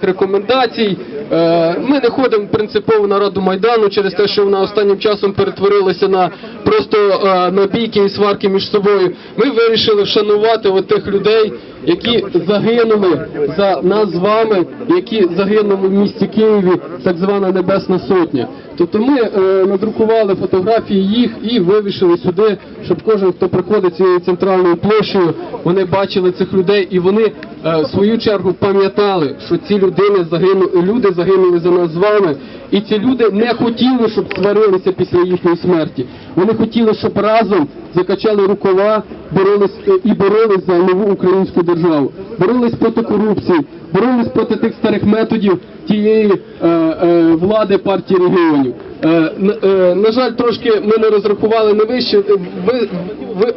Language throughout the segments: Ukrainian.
рекомендацій. Е, Ми не ходимо принципово на раду майдану через те, що вона останнім часом перетворилася на просто е, на бійки і сварки між собою. Ми вирішили вшанувати от тих людей, які загинули за нас з вами, які загинули в місті Києві, так звана Небесна Сотня. Тобто ми е, надрукували фотографії їх і вивішили сюди, щоб кожен, хто приходить цією центральною площею, вони бачили цих людей і вони в свою чергу пам'ятали, що ці людини загинули, люди загинули за нас з вами, і ці люди не хотіли, щоб сварилися після їхньої смерті. Вони хотіли, щоб разом закачали рукава, боролись е, і боролись за нову українську державу, боролись проти корупції, боролись проти тих старих методів тієї е, е, влади партії регіонів. Е, е, на жаль, трошки ми не розрахували не вище, е, ви, ви,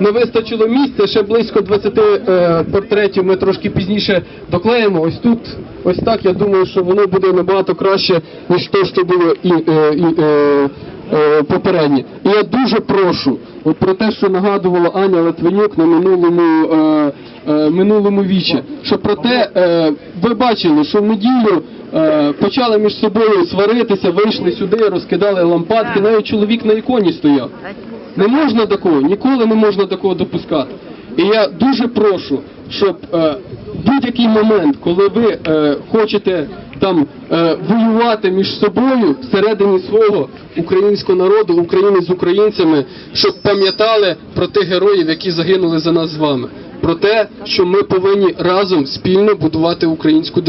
не вистачило місця, ще близько 20 е, портретів ми трошки пізніше доклеїмо. Ось тут, ось так, я думаю, що воно буде набагато краще, ніж то, що було і, і е, попереднє. І я дуже прошу, от про те, що нагадувала Аня Литвинюк на минулому, минулому вічі, що про те, ви бачили, що в неділю почали між собою сваритися, вийшли сюди, розкидали лампадки, навіть чоловік на іконі стояв. Не можна такого, ніколи не можна такого допускати. І я дуже прошу, щоб е, будь-який момент, коли ви е, хочете там е, воювати між собою всередині свого українського народу, України з українцями, щоб пам'ятали про тих героїв, які загинули за нас з вами, про те, що ми повинні разом спільно будувати українську